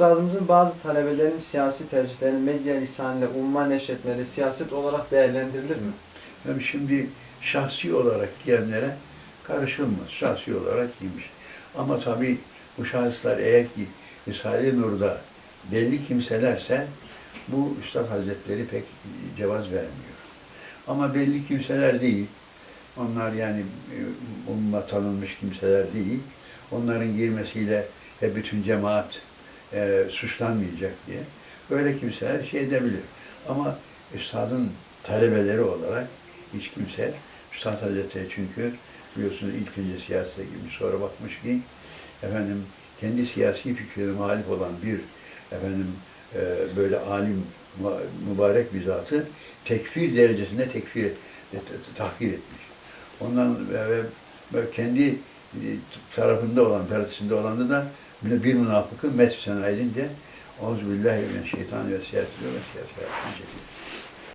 üstadımızın bazı talebelerinin siyasi tercihlerini medya lisanıyla umma neşretmeleri siyaset olarak değerlendirilir mi? Yani şimdi şahsi olarak diyenlere karışılmaz. Şahsi olarak demiş. Ama tabii bu şahıslar eğer ki Risale-i Nur'da belli kimselerse bu Üstad Hazretleri pek cevaz vermiyor. Ama belli kimseler değil. Onlar yani e, umma tanınmış kimseler değil. Onların girmesiyle ve bütün cemaat e, suçlanmayacak diye. Böyle kimseler şey edebilir. Ama Üstad'ın talebeleri olarak hiç kimse Üstad Hazretleri çünkü biliyorsunuz ilk önce siyasete girmiş sonra bakmış ki efendim kendi siyasi fikrine muhalif olan bir efendim e, böyle alim mübarek bir zatı tekfir derecesinde tekfir tahkir etmiş. Ondan ve, ve- kendi tarafında olan, partisinde olanı da bir, münafıkın met sena edince Euzubillahimineşşeytanirracim ve siyasi ve çekiyor.